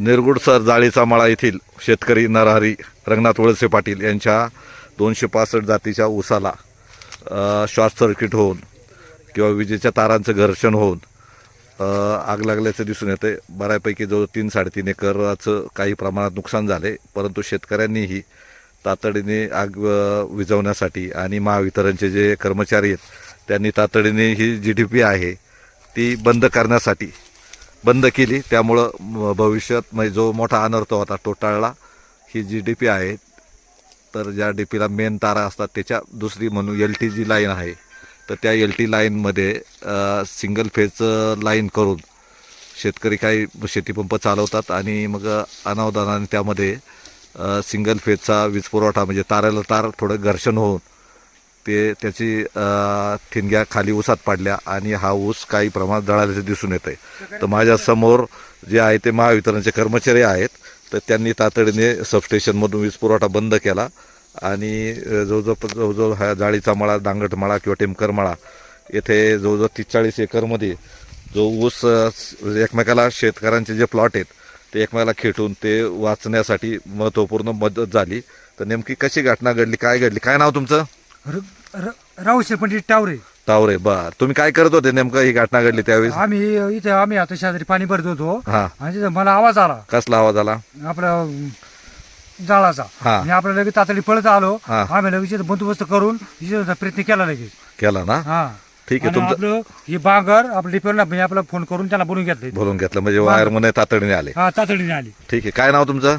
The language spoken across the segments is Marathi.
निरगुडसर जाळीचा मळा येथील शेतकरी नरहरी रंगनाथ वळसे पाटील यांच्या दोनशे पासष्ट जातीच्या ऊसाला शॉर्ट सर्किट होऊन किंवा विजेच्या तारांचं घर्षण होऊन आग लागल्याचं दिसून येते. बऱ्यापैकी जवळ तीन साडेतीन एकराचं काही प्रमाणात नुकसान झाले परंतु शेतकऱ्यांनीही तातडीने आग विझवण्यासाठी आणि महावितरणचे जे कर्मचारी आहेत त्यांनी तातडीने ही जी डी पी आहे ती बंद करण्यासाठी बंद केली. त्यामुळं भविष्यात म्हणजे जो मोठा अनर्थ होता तो टाळला. ही जी डी पी आहे तर ज्या डी पीला मेन तारा असतात त्याच्या दुसरी म्हणून एल टी जी लाईन आहे. तर त्या एल टी लाईनमध्ये सिंगल फेज लाईन करून शेतकरी काही शेतीपंप चालवतात आणि मग अनावधानाने त्यामध्ये सिंगल फेजचा वीज पुरवठा म्हणजे ताराला तार थोडं घर्षण होऊन ते त्याची ठिणग्या खाली ऊसात पडल्या आणि हा ऊस काही प्रमाणात जळाल्याचे दिसून येत आहे तर माझ्यासमोर जे आहे ते महावितरणचे कर्मचारी आहेत. तर त्यांनी तातडीने सबस्टेशनमधून वीज पुरवठा बंद केला आणि जवळजवळ जवळजवळ हा जाळीचा मळा दांगट मळा किंवा टेमकर मळा येथे जवळजवळ तीस चाळीस एकरमध्ये जो ऊस एकमेकाला शेतकऱ्यांचे जे प्लॉट आहेत ते एकमेकाला खेटून ते वाचण्यासाठी महत्त्वपूर्ण मदत झाली. तर नेमकी कशी घटना घडली काय घडली काय नाव तुमचं? र- र- रावशे पंडित टावरे. तावरे बर. तुम्ही काय करत होते नेमकं ही घटना घडली त्यावेळेस? आम्ही इथे आम्ही आता शेजारी पाणी भरत होतो. हा. आणि तिथं मला आवाज आला. कसला आवाज आला? आपला जाळाचा. हा. आणि आपल्या लगेच तातडी पळत आलो. हा. आम्ही लगेच इथं बंदोबस्त करून इथे प्रयत्न केला लगेच. केला ना? हा. ठीक आहे आणि तुमचं आपलं ही बांगर आपल्या डिपेंडला म्हणजे आपला फोन करून त्याला बोलून घेतलं. बोलून घेतलं म्हणजे वायर म्हणे तातडीने आले. हा तातडीने आली. ठीक आहे काय नाव तुमचं?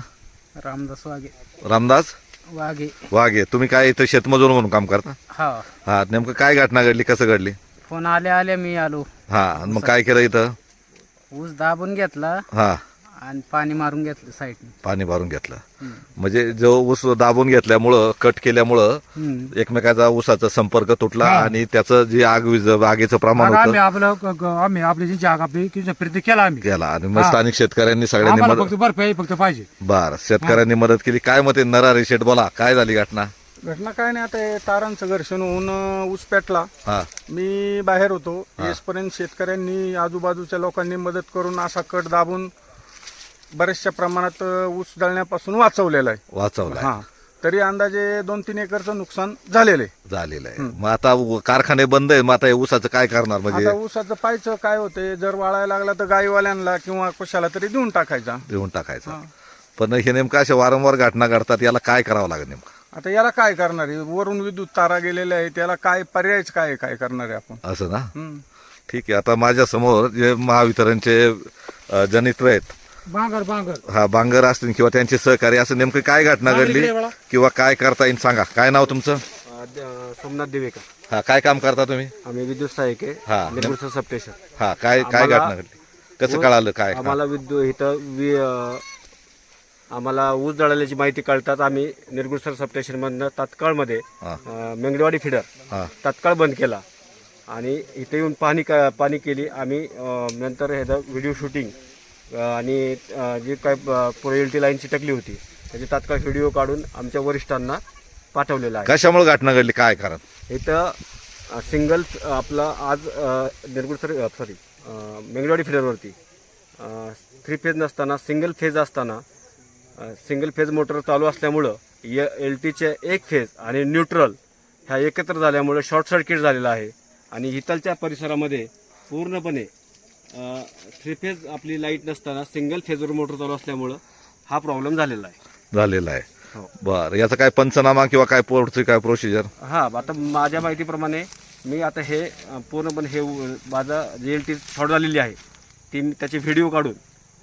रामदास वागे रामदास? वागे वाघे. तुम्ही काय इथं शेतमजूर म्हणून काम करता? हा. हा नेमकं काय घटना घडली? कसं घडली? फोन आल्या आल्या मी आलो. हा आणि मग काय केलं इथं? ऊस दाबून घेतला. हा. आणि पाणी मारून घेतलं साईडने पाणी भरून घेतलं. म्हणजे जो ऊस दाबून घेतल्यामुळं कट केल्यामुळं हम्म. एकमेकाचा ऊसाचा संपर्क तुटला. आणि त्याचं जे आग विज आगीचं प्रमाण मग आम्ही होतं आपलं आम्ही आपली जी जागा आपली किती प्रयत्न केला आम्ही. गेला आणि मग. स्थानिक शेतकऱ्यांनी सगळ्यांनी आम्हाला मदत फक्त पाहिजे. बर. शेतकऱ्यांनी मदत केली. काय मते? नरारी शेठ बोला. काय झाली घटना? घटना काय नाही. आता हे तारांचं घर्षण होऊन अं, ऊस पेटला. हा. मी बाहेर होतो. येसपर्यंत शेतकऱ्यांनी आजूबाजूच्या लोकांनी मदत करून असा कट दाबून बऱ्याचशा प्रमाणात ऊस जळण्यापासून वाचवलेला आहे. वाचवला हा. तरी अंदाजे दोन तीन एकरचं नुकसान झालेलं आहे. झालेलं आहे. मग आता उ- कारखाने बंद आहे मग आता हे ऊसाचं काय करणार म्हणजे? आता ऊसाचं पाहायचं काय होतंय जर वाळायला लागला तर गाईवाल्यांना किंवा कशाला तरी देऊन टाकायचा. देऊन टाकायचं. पण हे नेमकं अशा वारंवार घटना घडतात याला काय करावं लागेल नेमकं? आता याला काय करणार आहे? वरून विद्युत तारा गेलेल्या आहे त्याला काय पर्यायच काय आहे, काय करणार आहे आपण? असं ना? हम्म. ठीक आहे आता माझ्यासमोर जे महावितरणचे अ, जनित्र आहेत बांगर बांगर. हा बांगर असतील किंवा त्यांचे सहकारी असं नेमकं काय घटना घडली. किंवा काय करता येईल सांगा. काय नाव तुमचं? सोमनाथ देवेकर. हा काय काम करता तुम्ही? आम्ही विद्युत सहाय्यक हा. आहे निर्गुडचं सबस्टेशन हा काय काय आम्हाला- घटना घडली? कसं कळालं काय? आम्हाला विद्युत इथं वि अं, आम्हाला ऊस जळाल्याची माहिती कळतात आम्ही निर्गुडसर सबस्टेशनमधनं तात्काळमध्ये हा. अं, मेंगडेवाडी फिडर हा. तात्काळ बंद केला. आणि इथे येऊन पाणी का पाणी केली. आम्ही अं, नंतर ह्याचं व्हिडिओ शूटिंग आणि जी काय पुढे एल टी लाईन चिटकली होती त्याची तात्काळ व्हिडिओ काढून आमच्या वरिष्ठांना पाठवलेला आहे. कशामुळे घटना घडली? काय कारण? इथं सिंगल आपलं आज निर्गुड सर सॉरी मेंगलवाडी फिडरवरती थ्री फेज नसताना सिंगल फेज असताना सिंगल फेज मोटर चालू असल्यामुळं एल टीचे एक फेज आणि न्यूट्रल ह्या एकत्र झाल्यामुळं शॉर्ट सर्किट झालेला आहे. आणि इथलच्या परिसरामध्ये पूर्णपणे थ्री फेज आपली लाइट नसताना सिंगल फेजवर मोटर चालू असल्यामुळं हा प्रॉब्लेम झालेला आहे. झालेलं आहे. हो. बर याचा काय पंचनामा किंवा काय पुढची काय प्रोसिजर हा आता माझ्या माहितीप्रमाणे मी आता हे अ, पूर्णपणे हे उ- माझा जे एल टी शॉर्ट झालेली आहे. ती मी त्याचे व्हिडिओ काढून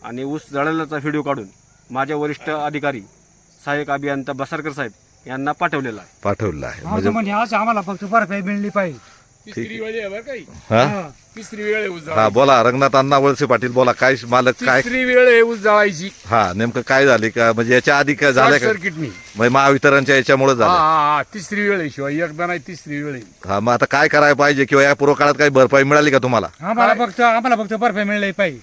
आणि ऊस जळाल्याचा व्हिडिओ काढून माझ्या वरिष्ठ अधिकारी सहाय्यक अभियंता बसारकर साहेब यांना पाठवलेला आहे. पाठवलेलं आहे. म्हणजे म्हणजे आज आम्हाला फक्त बर्फ मिळली पाहिजे. तिसरी वेळ आहे. बरं काही हा. हा. तिसरी वेळ आहे ऊस हा जाळायची. बोला रंगनाथ अण्णा वळसे पाटील बोला काय मालक काय तिसरी वेळ आहे ऊस जाळायची हा नेमकं काय झाली का? म्हणजे याच्या आधी काय झालं का? सर्किटनी म्हणजे महावितरणच्या याच्यामुळे हा झालं. हा हा तिसरी वेळ आहे शिवाय. एकदा नाही तिसरी वेळ आहे. हा मग आता काय करायला पाहिजे? किंवा या पूर्व काळात काही भरपाई मिळाली का तुम्हाला? आम्हाला फक्त आम्हाला फक्त बर्फ मिळले पाहिजे.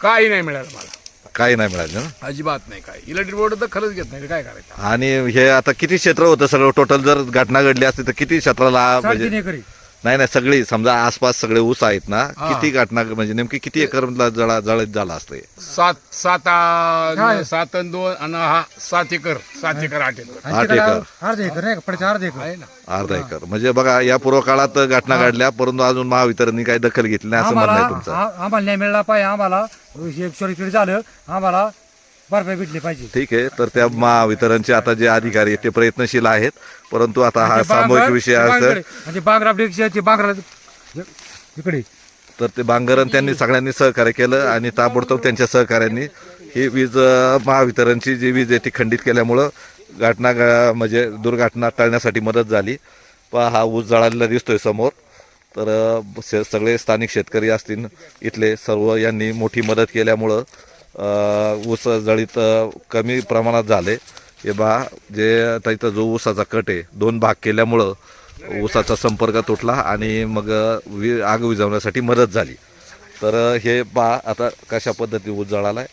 काही नाही मिळालं मला. काही नाही मिळाली ना? अजिबात नाही काय इलेक्ट्रिक बोर्ड तर खरंच घेत नाही काय करायचं? आणि हे आता किती क्षेत्र होतं सगळं? टोटल जर घटना घडली असती तर किती क्षेत्राला साडेतीन एकरी. नाही नाही सगळी समजा आसपास सगळे ऊस आहेत ना किती घटना म्हणजे नेमकी किती एकर जळा जळत झाला असते सात सात आ- सात आणि दोन आणि हा सात एकर सात एकर आठ एकर. आठ एकर. अर्ध एकर नाही का? पडचे अर्ध एकर. आहे ना. अर्धा एकर. म्हणजे बघा या पूर्व काळात घटना घडल्या परंतु अजून महावितरणनी काही दखल घेतली नाही असं आम्हाला म्हणणं आहे तुमचं. आ- आम्हाला नाही मिळला पाहिजे. आम्हाला झालं. आम्हाला भरपाई भेटली पाहिजे. ठीक आहे तर त्या महावितरणचे आता जे अधिकारी आहेत ते प्रयत्नशील आहेत परंतु आता हा म्हणजे सामूहिक विषय असं म्हणजे बांगरा ब्रिक्सची बांगरा इकडे. तर ते बांगरण त्यांनी सगळ्यांनी सहकार्य केलं आणि ताबडतोब त्यांच्या सहकार्यांनी ही वीज महावितरणची जी वीज आहे ती खंडित केल्यामुळं घटना म्हणजे दुर्घटना टाळण्यासाठी मदत झाली. पहा हा ऊस जळालेला दिसतोय समोर. तर सगळे स्थानिक शेतकरी असतील इथले सर्व यांनी मोठी मदत केल्यामुळं ऊस जळीत कमी प्रमाणात झाले. हे बा जे आता इथं जो ऊसाचा कट आहे दोन भाग केल्यामुळं ऊसाचा संपर्क तुटला आणि मग वि आग विझवण्यासाठी मदत झाली. तर हे पा आता कशा पद्धतीने ऊस जळालाय?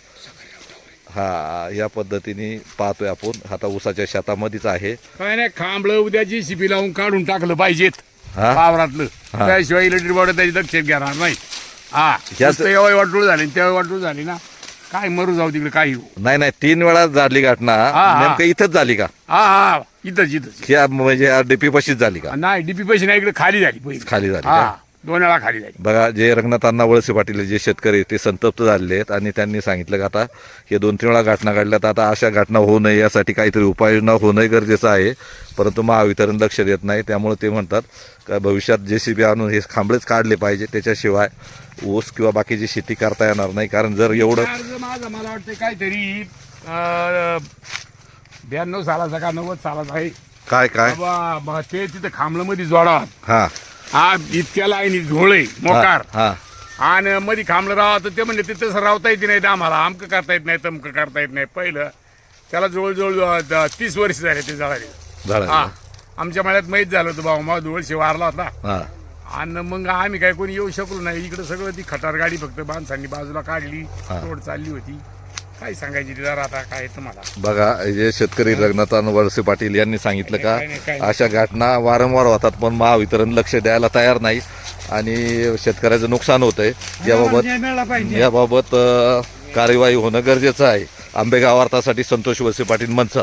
हा या पद्धतीने पाहतोय आपण. आता ऊसाच्या शेतामध्येच आहे. काय नाही खांबळ उद्या जी शिपी लावून काढून टाकलं पाहिजेत? वावरातलं. त्याशिवाय इलेक्ट्रिक बोर्ड त्याची दक्षेप घेणार नाही. हा नुसतं एवढी वाटूळ झाली तेव्हा वाटूळ झाली ना. काय मरू जाऊ तिकडे काही. नाही नाही तीन वेळा झाली घटना. हा. नेमकं इथंच झाली का? हा हा. इथंच इथंच. म्हणजे डीपी पशीच झाली का? नाही डीपी पैसे नाही इकडे खाली झाली पहिली. खाली झाली हा. दोन वेळा खाली झाली बघा जे रंगनाथ अण्णा वळसे पाटील जे शेतकरी आहेत, ते संतप्त झालेले आहेत आणि त्यांनी सांगितलं की आता हे दोन तीन वेळा घटना घडल्या तर आता अशा घटना होऊ नये यासाठी काहीतरी उपाययोजना होणं गरजेचं आहे. परंतु महावितरण लक्ष देत नाही त्यामुळे ते म्हणतात का भविष्यात जे सी बी आणून हे खांबळेच काढले पाहिजे त्याच्याशिवाय ऊस किंवा बाकीची शेती करता येणार नाही. कारण जर एवढं माझा मला वाटतं काहीतरी ब्याण्णव सालाचा का नव्वद सालाचा आहे. काय काय? ते तिथं खांबळमध्ये जोडा हा. हा इतक्या लाईनी झोळे मोकार. हा आणि मध्ये खांबलं राहा तर ते म्हणले ते तसं राहता येते नाही आम्हाला आमकं करता येत नाही तमकं करता येत नाही. पहिलं त्याला जवळजवळ द- तीस वर्ष झाले ते जळाले झालं हा. आमच्या मळ्यात माहीत झालं होतं बाबा मग धुळशी वारला होता. हा. आणि मग आम्ही काय कोणी येऊ शकलो नाही. इकडे सगळं ती खटार गाडी फक्त माणसांनी बाजूला काढली रोड चालली होती. काय सांगायची जरा आता काय तुम्हाला? बघा जे शेतकरी रंगनाथान वळसे पाटील यांनी सांगितलं का काय नाही, काय नाही. अशा घटना वारंवार होतात पण महावितरण लक्ष द्यायला तयार नाही आणि शेतकऱ्याचं नुकसान होतंय. याबाबत न्याय मिळाला पाहिजे. याबाबत अ, कार्यवाही होणं गरजेचं आहे. आंबेगाव वार्तासाठी संतोष वळसे पाटील मंच